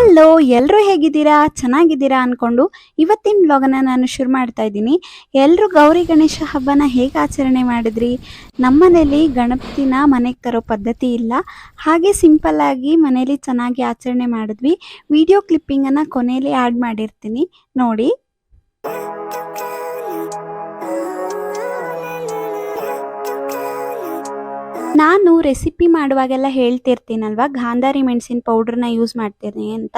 Hello ಎಲ್ಲರೂ ಹೇಗಿದ್ದೀರಾ? ಚೆನ್ನಾಗಿದ್ದೀರಾ ಅಂದ್ಕೊಂಡು ಇವತ್ತಿನ ಬ್ಲಾಗನ್ನು ನಾನು ಶುರು ಮಾಡ್ತಾ ಇದ್ದೀನಿ. ಎಲ್ಲರೂ ಗೌರಿ ಗಣೇಶ ಹಬ್ಬನ ಹೇಗೆ ಆಚರಣೆ ಮಾಡಿದ್ರಿ? ನಮ್ಮನೇಲಿ ಗಣಪತಿನ ಮನೆಗೆ ತರೋ ಪದ್ಧತಿ ಇಲ್ಲ. ಹಾಗೆ ಸಿಂಪಲ್ಲಾಗಿ ಮನೇಲಿ ಚೆನ್ನಾಗಿ ಆಚರಣೆ ಮಾಡಿದ್ವಿ. ವಿಡಿಯೋ ಕ್ಲಿಪ್ಪಿಂಗನ್ನು ಕೊನೆಯಲ್ಲಿ ಆ್ಯಡ್ ಮಾಡಿರ್ತೀನಿ. ನೋಡಿ. ನಾನು ರೆಸಿಪಿ ಮಾಡುವಾಗೆಲ್ಲ ಹೇಳ್ತಿರ್ತೀನಲ್ವ? ಗಾಂಧಾರಿ ಮೆಣಸಿನ ಪೌಡ್ರನ್ನ ಯೂಸ್ ಮಾಡ್ತೀನಿ ಅಂತ.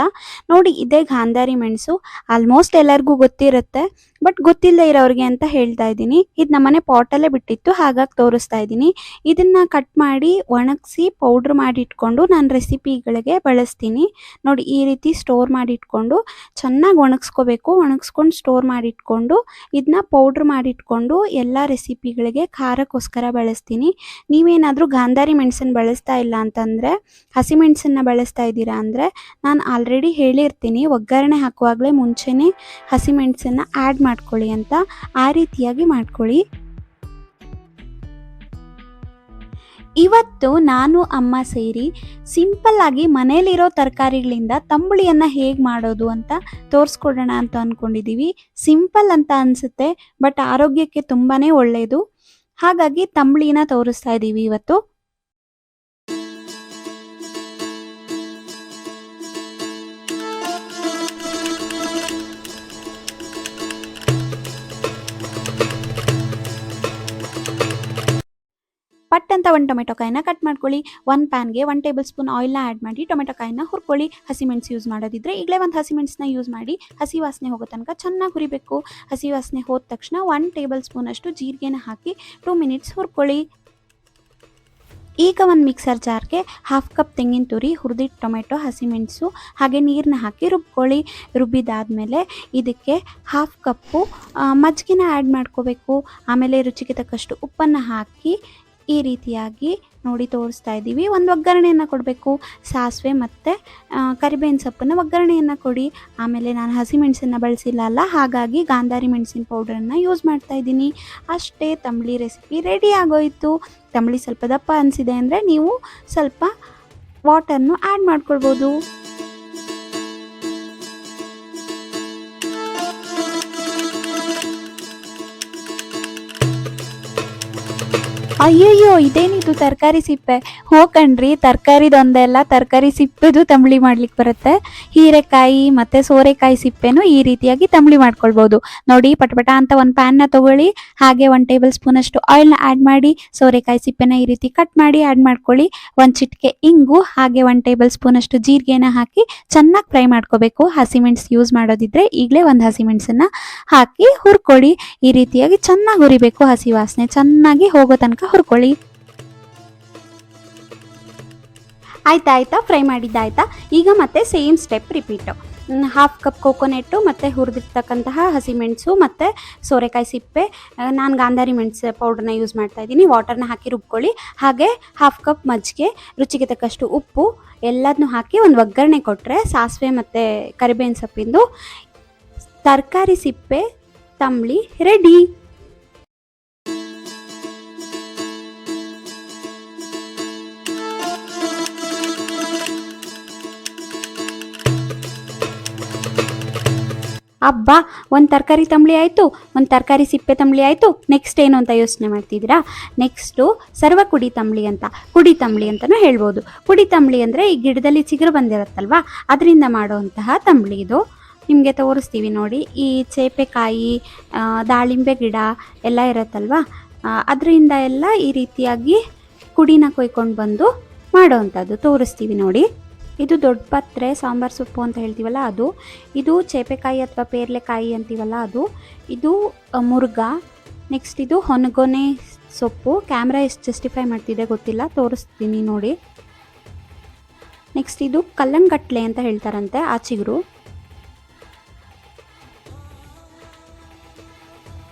ನೋಡಿ, ಇದೇ ಗಾಂಧಾರಿ ಮೆಣಸು ಆಲ್ಮೋಸ್ಟ್ ಎಲ್ಲರಿಗೂ ಗೊತ್ತಿರುತ್ತೆ. ಬಟ್ ಗೊತ್ತಿಲ್ಲದೆ ಇರೋರಿಗೆ ಅಂತ ಹೇಳ್ತಾ ಇದ್ದೀನಿ. ಇದು ನಮ್ಮನೆ ಪಾಟಲ್ಲೇ ಬಿಟ್ಟಿತ್ತು, ಹಾಗಾಗಿ ತೋರಿಸ್ತಾ ಇದ್ದೀನಿ. ಇದನ್ನು ಕಟ್ ಮಾಡಿ, ಒಣಗಿಸಿ ಪೌಡ್ರ್ ಮಾಡಿ ಇಟ್ಕೊಂಡು ನಾನು ರೆಸಿಪಿಗಳಿಗೆ ಬಳಸ್ತೀನಿ. ನೋಡಿ, ಈ ರೀತಿ ಸ್ಟೋರ್ ಮಾಡಿ ಇಟ್ಕೊಂಡು ಚೆನ್ನಾಗಿ ಒಣಗಿಸ್ಕೋಬೇಕು. ಒಣಗಿಸ್ಕೊಂಡು ಸ್ಟೋರ್ ಮಾಡಿಟ್ಕೊಂಡು ಇದನ್ನ ಪೌಡ್ರ್ ಮಾಡಿಟ್ಕೊಂಡು ಎಲ್ಲ ರೆಸಿಪಿಗಳಿಗೆ ಖಾರಕ್ಕೋಸ್ಕರ ಬಳಸ್ತೀನಿ. ನೀವೇನಾದರೂ ಗಾಂಧಾರಿ ಮೆಣಸನ್ನು ಬಳಸ್ತಾ ಇಲ್ಲ ಅಂತಂದರೆ ಹಸಿಮೆಣಸನ್ನ ಬಳಸ್ತಾ ಇದ್ದೀರಾ ಅಂದರೆ, ನಾನು ಆಲ್ರೆಡಿ ಹೇಳಿರ್ತೀನಿ, ಒಗ್ಗರಣೆ ಹಾಕುವಾಗಲೇ ಮುಂಚೆನೇ ಹಸಿಮೆಣಸನ್ನು ಆ್ಯಡ್ ಮಾಡ್ಕೊಳ್ಳಿ ಅಂತ ಆ ರೀತಿಯಾಗಿ ಮಾಡ್ಕೊಳ್ಳಿ. ಇವತ್ತು ನಾನು, ಅಮ್ಮ ಸೇರಿ ಸಿಂಪಲ್ ಆಗಿ ಮನೇಲಿರೋ ತರಕಾರಿಗಳಿಂದ ತಂಬುಳಿಯನ್ನು ಹೇಗೆ ಮಾಡೋದು ಅಂತ ತೋರಿಸ್ಕೊಡೋಣ ಅಂತ ಅಂದ್ಕೊಂಡಿದ್ದೀವಿ ಸಿಂಪಲ್ ಅಂತ ಅನಿಸುತ್ತೆ ಬಟ್ ಆರೋಗ್ಯಕ್ಕೆ ತುಂಬಾ ಒಳ್ಳೆಯದು ಹಾಗಾಗಿ ತಂಬ್ಳಿನ ತೋರಿಸ್ತಾ ಇದ್ದೀವಿ ಇವತ್ತು. ಅಂತ ಒಂದು ಟೊಮೆಟೊ ಕಾಯಿನ ಕಟ್ ಮಾಡ್ಕೊಳ್ಳಿ. ಒಂದು ಪ್ಯಾನ್ಗೆ ಒನ್ ಟೇಬಲ್ ಸ್ಪೂನ್ ಆಯಿಲ್ನ ಆ್ಯಡ್ ಮಾಡಿ ಟೊಮೆಟೊ ಕಾಯಿನ ಹುರ್ಕೊಳ್ಳಿ. ಹಸಿಮೆಣಸು ಯೂಸ್ ಮಾಡೋದಿದ್ರೆ ಈಗಲೇ ಒಂದು ಹಸಿಮೆಣಸನ್ನ ಯೂಸ್ ಮಾಡಿ. ಹಸಿ ವಾಸನೆ ಹೋಗೋ ತನಕ ಚೆನ್ನಾಗಿ ಹುರಿಬೇಕು. ಹಸಿ ವಾಸನೆ ಹೋದ ತಕ್ಷಣ ಒನ್ ಟೇಬಲ್ ಸ್ಪೂನಷ್ಟು ಜೀರಿಗೆನ ಹಾಕಿ ಟೂ ಮಿನಿಟ್ಸ್ ಹುರ್ಕೊಳ್ಳಿ. ಈಗ ಒಂದು ಮಿಕ್ಸರ್ ಜಾರ್ಗೆ ಹಾಫ್ ಕಪ್ ತೆಂಗಿನ ತುರಿ ಹುರಿದಿಟ್ಟು ಟೊಮೆಟೊ ಹಸಿಮೆಣಸು ಹಾಗೆ ನೀರನ್ನ ಹಾಕಿ ರುಬ್ಕೊಳ್ಳಿ. ರುಬ್ಬಿದಾದಮೇಲೆ ಇದಕ್ಕೆ ಹಾಫ್ ಕಪ್ಪು ಮಜ್ಜಿಗೆನ ಆ್ಯಡ್ ಮಾಡ್ಕೋಬೇಕು. ಆಮೇಲೆ ರುಚಿಗೆ ತಕ್ಕಷ್ಟು ಉಪ್ಪನ್ನು ಹಾಕಿ ಈ ರೀತಿಯಾಗಿ ನೋಡಿ ತೋರಿಸ್ತಾ ಇದ್ದೀವಿ. ಒಂದು ಒಗ್ಗರಣೆಯನ್ನು ಕೊಡಬೇಕು. ಸಾಸಿವೆ ಮತ್ತು ಕರಿಬೇವಿನ ಸೊಪ್ಪನ್ನು ಒಗ್ಗರಣೆಯನ್ನು ಕೊಡಿ. ಆಮೇಲೆ ನಾನು ಹಸಿಮೆಣಸನ್ನು ಬಳಸಿಲ್ಲ ಅಲ್ಲ, ಹಾಗಾಗಿ ಗಾಂಧಾರಿ ಮೆಣಸಿನ ಪೌಡ್ರನ್ನು ಯೂಸ್ ಮಾಡ್ತಾ ಇದ್ದೀನಿ. ಅಷ್ಟೇ ತಂಬಳಿ ರೆಸಿಪಿ ರೆಡಿ ಆಗೋಯಿತು. ತಂಬಳಿ ಸ್ವಲ್ಪ ದಪ್ಪ ಅನಿಸಿದೆ ಅಂದರೆ ನೀವು ಸ್ವಲ್ಪ ವಾಟರ್ನು ಆ್ಯಡ್ ಮಾಡ್ಕೊಳ್ಬೋದು. ಅಯ್ಯಯ್ಯೋ ಇದೇನಿದು ತರಕಾರಿ ಸಿಪ್ಪೆ. ಹೋಗಣ್ರಿ ತರಕಾರಿದೊಂದೆಲ್ಲ ತರಕಾರಿ ಸಿಪ್ಪೆದು ತಂಬಳಿ ಮಾಡ್ಲಿಕ್ಕೆ ಬರುತ್ತೆ. ಹೀರೆಕಾಯಿ ಮತ್ತು ಸೋರೆಕಾಯಿ ಸಿಪ್ಪೆನೂ ಈ ರೀತಿಯಾಗಿ ತಂಬಳಿ ಮಾಡ್ಕೊಳ್ಬೋದು. ನೋಡಿ, ಪಟಪಟ ಅಂತ ಒಂದು ಪ್ಯಾನ್ನ ತಗೊಳ್ಳಿ. ಹಾಗೆ ಒಂದು ಟೇಬಲ್ ಸ್ಪೂನಷ್ಟು ಆಯಿಲ್ನ ಆ್ಯಡ್ ಮಾಡಿ, ಸೋರೆಕಾಯಿ ಸಿಪ್ಪೆನ ಈ ರೀತಿ ಕಟ್ ಮಾಡಿ ಆ್ಯಡ್ ಮಾಡ್ಕೊಳ್ಳಿ. ಒಂದು ಚಿಟಿಕೆ ಇಂಗು, ಹಾಗೆ ಒಂದು ಟೇಬಲ್ ಸ್ಪೂನಷ್ಟು ಜೀರಿಗೆನ ಹಾಕಿ ಚೆನ್ನಾಗಿ ಫ್ರೈ ಮಾಡ್ಕೋಬೇಕು. ಹಸಿಮೆಣಸು ಯೂಸ್ ಮಾಡೋದಿದ್ರೆ ಈಗಲೇ ಒಂದು ಹಸಿಮೆಣಸನ್ನು ಹಾಕಿ ಹುರ್ಕೊಳ್ಳಿ. ಈ ರೀತಿಯಾಗಿ ಚೆನ್ನಾಗಿ ಹುರಿಬೇಕು. ಹಸಿ ವಾಸನೆ ಚೆನ್ನಾಗಿ ಹೋಗೋ ತನಕ ಹುರ್ಕೊಳ್ಳಿ. ಆಯ್ತಾ ಆಯ್ತಾ, ಫ್ರೈ ಮಾಡಿದ್ದಾಯ್ತಾ? ಈಗ ಮತ್ತೆ same step repeat. Half cup coconut ಮತ್ತು ಹುರಿದಿರ್ತಕ್ಕಂತಹ ಹಸಿಮೆಣಸು ಮತ್ತು ಸೋರೆಕಾಯಿ ಸಿಪ್ಪೆ ನಾನು ಗಾಂಧಾರಿ ಮೆಣಸು ಪೌಡ್ರನ್ನ ಯೂಸ್ ಮಾಡ್ತಾ ಇದ್ದೀನಿ. ವಾಟರ್ನ ಹಾಕಿ ರುಬ್ಕೊಳ್ಳಿ. ಹಾಗೆ ಹಾಫ್ ಕಪ್ ಮಜ್ಜಿಗೆ, ರುಚಿಗೆ ತಕ್ಕಷ್ಟು ಉಪ್ಪು ಎಲ್ಲದನ್ನೂ ಹಾಕಿ ಒಂದು ಒಗ್ಗರಣೆ ಕೊಟ್ಟರೆ ಸಾಸಿವೆ ಮತ್ತು ಕರಿಬೇವಿನ ಸೊಪ್ಪಿಂದು. ತರಕಾರಿ ಸಿಪ್ಪೆ, ತಂಬಳಿ ರೆಡಿ ಅಬ್ಬಾ, ಒಂದು ತರಕಾರಿ ತಂಬಳಿ ಆಯಿತು, ಒಂದು ತರಕಾರಿ ಸಿಪ್ಪೆ ತಂಬಳಿ ಆಯಿತು ನೆಕ್ಸ್ಟ್ ಏನು ಅಂತ ಯೋಚನೆ ಮಾಡ್ತಿದ್ದೀರಾ? ನೆಕ್ಸ್ಟು ಸರ್ವ ಕುಡಿ ತಂಬಳಿ ಅಂತ. ಕುಡಿ ತಂಬಳಿ ಅಂತಲೂ ಹೇಳ್ಬೋದು. ಕುಡಿ ತಂಬಳಿ ಅಂದರೆ ಈ ಗಿಡದಲ್ಲಿ ಚಿಗುರು ಬಂದಿರುತ್ತಲ್ವಾ? ಅದರಿಂದ ಮಾಡುವಂತಹ ತಂಬಳಿ ಇದು. ನಿಮಗೆ ತೋರಿಸ್ತೀವಿ ನೋಡಿ. ಈ ಚೇಪೆಕಾಯಿ ದಾಳಿಂಬೆ ಗಿಡ ಎಲ್ಲ ಇರುತ್ತಲ್ವಾ? ಅದರಿಂದ ಎಲ್ಲ ಈ ರೀತಿಯಾಗಿ ಕುಡಿನ ಕೊಯ್ಕೊಂಡು ಬಂದು ಮಾಡೋವಂಥದ್ದು ತೋರಿಸ್ತೀವಿ ನೋಡಿ. ಇದು ದೊಡ್ಡ ಪತ್ರೆ, ಸಾಂಬಾರು ಸೊಪ್ಪು ಅಂತ ಹೇಳ್ತೀವಲ್ಲ ಅದು. ಇದು ಚೇಪೆಕಾಯಿ ಅಥವಾ ಪೇರ್ಲೆಕಾಯಿ ಅಂತೀವಲ್ಲ ಅದು. ಇದು ಮುರುಘ. ನೆಕ್ಸ್ಟ್ ಇದು ಹೊನಗೊನೆ ಸೊಪ್ಪು. ಕ್ಯಾಮ್ರಾ ಎಷ್ಟು ಜಸ್ಟಿಫೈ ಮಾಡ್ತಿದೆ ಗೊತ್ತಿಲ್ಲ. ತೋರಿಸ್ತೀನಿ ನೋಡಿ. ನೆಕ್ಸ್ಟ್ ಇದು ಕಲ್ಲಂಗಟ್ಲೆ ಅಂತ ಹೇಳ್ತಾರಂತೆ ಆ ಚಿಗುರು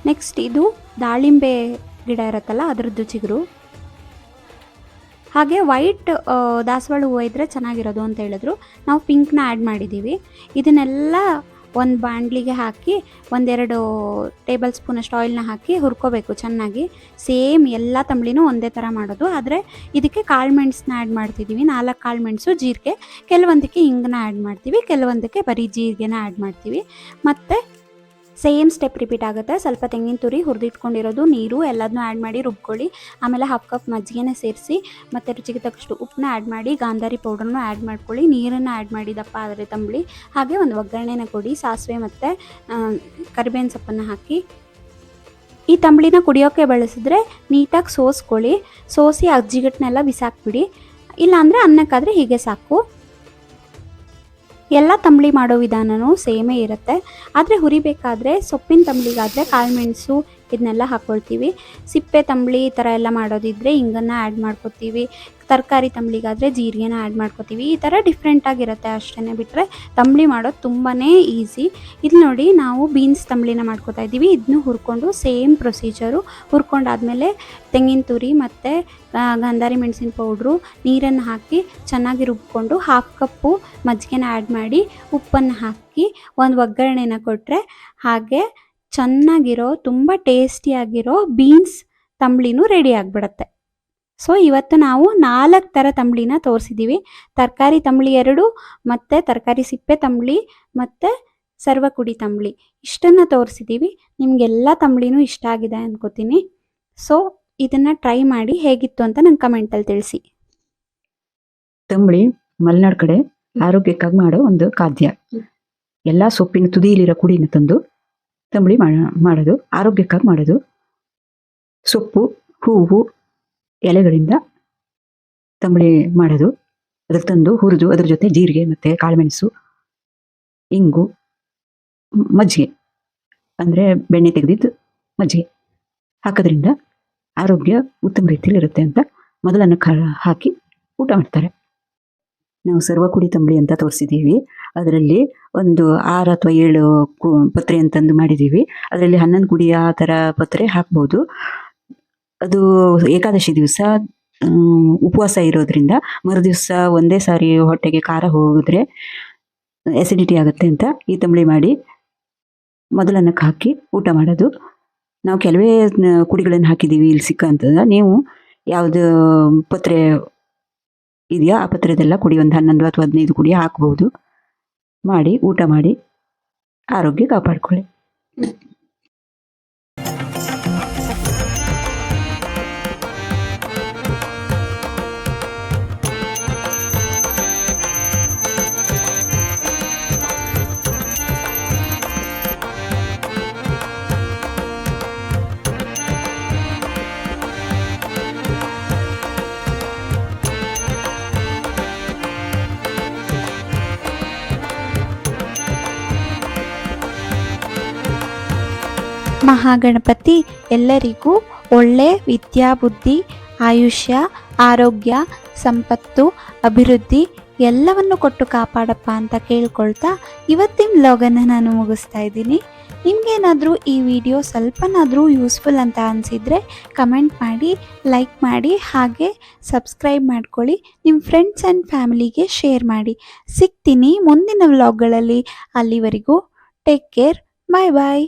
ನೆಕ್ಸ್ಟ್ ಇದು ದಾಳಿಂಬೆ ಗಿಡ ಇರುತ್ತಲ್ಲ ಅದರದ್ದು ಚಿಗುರು. ಹಾಗೆ ವೈಟ್ ದಾಸವಾಳ ಹೂವು ಇದ್ದರೆ ಚೆನ್ನಾಗಿರೋದು ಅಂತ ಹೇಳಿದ್ರು. ನಾವು ಪಿಂಕ್ನ ಆ್ಯಡ್ ಮಾಡಿದ್ದೀವಿ ಇದನ್ನೆಲ್ಲ ಒಂದು ಬಾಂಡ್ಲಿಗೆ ಹಾಕಿ, ಒಂದೆರಡು ಟೇಬಲ್ ಸ್ಪೂನಷ್ಟು ಆಯಿಲ್ನ ಹಾಕಿ ಹುರ್ಕೋಬೇಕು ಚೆನ್ನಾಗಿ. ಸೇಮ್ ಎಲ್ಲ ತಂಬ್ಳಿನೂ ಒಂದೇ ಥರ ಮಾಡೋದು. ಆದರೆ ಇದಕ್ಕೆ ಕಾಳು ಮೆಣಸನ್ನ ಆ್ಯಡ್ ಮಾಡ್ತಿದ್ದೀವಿ ನಾಲ್ಕು ಕಾಳು ಮೆಣಸು, ಜೀರಿಗೆ. ಕೆಲವೊಂದಕ್ಕೆ ಹಿಂಗನ್ನ ಆ್ಯಡ್ ಮಾಡ್ತೀವಿ. ಕೆಲವೊಂದಕ್ಕೆ ಬರೀ ಜೀರಿಗೆನ ಆ್ಯಡ್ ಮಾಡ್ತೀವಿ. ಮತ್ತು ಸೇಮ್ ಸ್ಟೆಪ್ ರಿಪೀಟ್ ಆಗುತ್ತೆ. ಸ್ವಲ್ಪ ತೆಂಗಿನ ತುರಿ ಹುರಿದಿಟ್ಕೊಂಡಿರೋದು, ನೀರು ಎಲ್ಲದನ್ನೂ ಆ್ಯಡ್ ಮಾಡಿ ರುಬ್ಕೊಳ್ಳಿ. ಆಮೇಲೆ ಹಾಫ್ ಕಪ್ ಮಜ್ಜಿಗೆನ ಸೇರಿಸಿ, ಮತ್ತು ರುಚಿಗೆ ತಕ್ಕಷ್ಟು ಉಪ್ಪನ್ನ ಆ್ಯಡ್ ಮಾಡಿ, ಗಾಂಧಾರಿ ಪೌಡ್ರನ್ನು ಆ್ಯಡ್ ಮಾಡ್ಕೊಳ್ಳಿ. ನೀರನ್ನು ಆ್ಯಡ್ ಮಾಡಿ ದಪ್ಪ ಆದರೆ ತಂಬಳಿ. ಹಾಗೆ ಒಂದು ಒಗ್ಗರಣೆನ ಕೊಡಿ, ಸಾಸಿವೆ ಮತ್ತು ಕರಿಬೇವಿನ ಸೊಪ್ಪನ್ನು ಹಾಕಿ. ಈ ತಂಬಳಿನ ಕುಡಿಯೋಕ್ಕೆ ಬಳಸಿದ್ರೆ ನೀಟಾಗಿ ಸೋಸ್ಕೊಳ್ಳಿ. ಸೋಸಿ ಅಜ್ಜಿಗಟ್ಟನೆಲ್ಲ ಬಿಸಾಕ್ಬಿಡಿ. ಇಲ್ಲಾಂದರೆ ಅನ್ನಕ್ಕಾದರೆ ಹೀಗೆ ಸಾಕು. ಎಲ್ಲ ತಂಬಳಿ ಮಾಡೋ ವಿಧಾನವೂ ಸೇಮೇ ಇರುತ್ತೆ. ಆದರೆ ಹುರಿಬೇಕಾದ್ರೆ ಸೊಪ್ಪಿನ ತಂಬಳಿಗಾದರೆ ಕಾಳುಮೆಣಸು ಇದನ್ನೆಲ್ಲ ಹಾಕ್ಕೊಳ್ತೀವಿ ಸಿಪ್ಪೆ ತಂಬಳಿ ಈ ಥರ ಎಲ್ಲ ಮಾಡೋದಿದ್ರೆ ಹಿಂಗನ್ನು ಆ್ಯಡ್ ಮಾಡ್ಕೊತೀವಿ. ತರಕಾರಿ ತಂಬಳಿಗಾದರೆ ಜೀರಿಗೆನ ಆ್ಯಡ್ ಮಾಡ್ಕೋತೀವಿ. ಈ ಥರ ಡಿಫ್ರೆಂಟಾಗಿರುತ್ತೆ ಅಷ್ಟೇ ಬಿಟ್ಟರೆ ತಂಬಳಿ ಮಾಡೋದು ತುಂಬಾ ಈಸಿ ಇಲ್ಲಿ ನೋಡಿ ನಾವು ಬೀನ್ಸ್ ತಂಬಳಿನ ಮಾಡ್ಕೊತಾ ಇದ್ದೀವಿ. ಇದನ್ನು ಹುರ್ಕೊಂಡು ಸೇಮ್ ಪ್ರೊಸೀಜರು ಹುರ್ಕೊಂಡಾದಮೇಲೆ ತೆಂಗಿನ ತುರಿ ಮತ್ತು ಗಂಧಾರಿ ಮೆಣಸಿನ ಪೌಡ್ರು ನೀರನ್ನು ಹಾಕಿ ಚೆನ್ನಾಗಿ ರುಬ್ಕೊಂಡು ಹಾಫ್ ಕಪ್ಪು ಮಜ್ಜಿಗೆನ ಆ್ಯಡ್ ಮಾಡಿ ಉಪ್ಪನ್ನು ಹಾಕಿ ಒಂದು ಒಗ್ಗರಣೆನ ಕೊಟ್ಟರೆ ಹಾಗೆ ಚೆನ್ನಾಗಿರೋ, ತುಂಬ ಟೇಸ್ಟಿಯಾಗಿರೋ ಬೀನ್ಸ್ ತಂಬಳಿನೂ ರೆಡಿ ಆಗಿಬಿಡತ್ತೆ. ಸೊ ಇವತ್ತು ನಾವು ನಾಲ್ಕು ಥರ ತಂಬಳಿನ ತೋರಿಸಿದ್ದೀವಿ ತರಕಾರಿ ತಂಬಳಿ ಎರಡು, ಮತ್ತು ತರಕಾರಿ ಸಿಪ್ಪೆ ತಂಬಳಿ, ಮತ್ತು ಸರ್ವಕುಡಿ ತಂಬಳಿ. ಇಷ್ಟನ್ನು ತೋರಿಸಿದ್ದೀವಿ ನಿಮಗೆಲ್ಲ ತಂಬಳಿನೂ ಇಷ್ಟ ಆಗಿದೆ ಅನ್ಕೋತೀನಿ. ಸೊ ಇದನ್ನು ಟ್ರೈ ಮಾಡಿ ಹೇಗಿತ್ತು ಅಂತ ನಂಗೆ ಕಮೆಂಟಲ್ಲಿ ತಿಳಿಸಿ. ತಂಬಳಿ ಮಲೆನಾಡು ಕಡೆ ಆರೋಗ್ಯಕ್ಕಾಗಿ ಮಾಡೋ ಒಂದು ಖಾದ್ಯ. ಎಲ್ಲ ಸೊಪ್ಪಿನ ತುದಿಯಲ್ಲಿರೋ ಕುಡಿನ ತಂದು ತಂಬಳಿ ಮಾಡೋದು, ಆರೋಗ್ಯಕ್ಕಾಗಿ ಮಾಡೋದು. ಸೊಪ್ಪು, ಹೂವು ಎಲೆಗಳಿಂದ ತಂಬಳಿ ಮಾಡೋದು. ಅದಕ್ಕೆ ತಂದು ಹುರಿದು ಅದ್ರ ಜೊತೆ ಜೀರಿಗೆ ಮತ್ತು ಕಾಳುಮೆಣಸು, ಇಂಗು, ಮಜ್ಜಿಗೆ. ಅಂದರೆ ಬೆಣ್ಣೆ ತೆಗೆದಿದ್ದು ಮಜ್ಜಿಗೆ. ಹಾಕೋದ್ರಿಂದ ಆರೋಗ್ಯ ಉತ್ತಮ ರೀತಿಯಲ್ಲಿ ಇರುತ್ತೆ ಅಂತ ಮೊದಲನ್ನು ಕ, ಹಾಕಿ ಊಟ ಮಾಡ್ತಾರೆ. ನಾವು ಸರ್ವಕುಡಿ ತಂಬಳಿ ಅಂತ ತೋರಿಸಿದ್ದೀವಿ. ಅದರಲ್ಲಿ ಒಂದು ಆರು ಅಥವಾ ಏಳು ಪತ್ರೆ ಅಂತಂದು ಮಾಡಿದ್ದೀವಿ. ಅದರಲ್ಲಿ ಹನ್ನೊಂದು ಕುಡಿ ಆ ಥರ ಪತ್ರೆ ಹಾಕ್ಬೋದು. ಅದು ಏಕಾದಶಿ ದಿವಸ ಉಪವಾಸ ಇರೋದ್ರಿಂದ ಮರುದಿವಸ ಒಂದೇ ಸಾರಿ ಹೊಟ್ಟೆಗೆ ಖಾರ ಹೋಗಿದ್ರೆ ಎಸಿಡಿಟಿ ಆಗುತ್ತೆ ಅಂತ ಈ ತಂಬಳಿ ಮಾಡಿ ಮೊದಲನ್ನಕ್ಕೆ ಹಾಕಿ ಊಟ ಮಾಡೋದು. ನಾವು ಕೆಲವೇ ಕುಡಿಗಳನ್ನು ಹಾಕಿದ್ದೀವಿ ಇಲ್ಲಿ ಸಿಕ್ಕಂತದ ನೀವು ಯಾವುದು ಪತ್ರೆ ಇದೆಯಾ, ಆ ಪತ್ರದೆಲ್ಲ ಕುಡಿ, ಒಂದು ಹನ್ನೊಂದು ಅಥವಾ ಹದಿನೈದು ಕುಡಿ ಹಾಕ್ಬೋದು. ಮಾಡಿ ಊಟ ಮಾಡಿ ಆರೋಗ್ಯ ಕಾಪಾಡ್ಕೊಳ್ಳಿ. ಮಹಾಗಣಪತಿ ಎಲ್ಲರಿಗೂ ಒಳ್ಳೆ ವಿದ್ಯಾಬುದ್ಧಿ ಆಯುಷ್ಯ, ಆರೋಗ್ಯ, ಸಂಪತ್ತು, ಅಭಿವೃದ್ಧಿ ಎಲ್ಲವನ್ನು ಕೊಟ್ಟು ಕಾಪಾಡಪ್ಪ ಅಂತ ಕೇಳ್ಕೊಳ್ತಾ ಇವತ್ತಿನ ವ್ಲಾಗನ್ನು ನಾನು ಮುಗಿಸ್ತಾ ಇದ್ದೀನಿ. ನಿಮಗೇನಾದರೂ ಈ ವಿಡಿಯೋ ಸ್ವಲ್ಪನಾದರೂ ಯೂಸ್ಫುಲ್ ಅಂತ ಅನಿಸಿದರೆ ಕಮೆಂಟ್ ಮಾಡಿ ಲೈಕ್ ಮಾಡಿ, ಹಾಗೆ ಸಬ್ಸ್ಕ್ರೈಬ್ ಮಾಡ್ಕೊಳ್ಳಿ. ನಿಮ್ಮ ಫ್ರೆಂಡ್ಸ್ ಆ್ಯಂಡ್ ಫ್ಯಾಮಿಲಿಗೆ ಶೇರ್ ಮಾಡಿ. ಸಿಗ್ತೀನಿ ಮುಂದಿನ ವ್ಲಾಗ್ಗಳಲ್ಲಿ ಅಲ್ಲಿವರೆಗೂ ಟೇಕ್ ಕೇರ್ ಬಾಯ್ ಬಾಯ್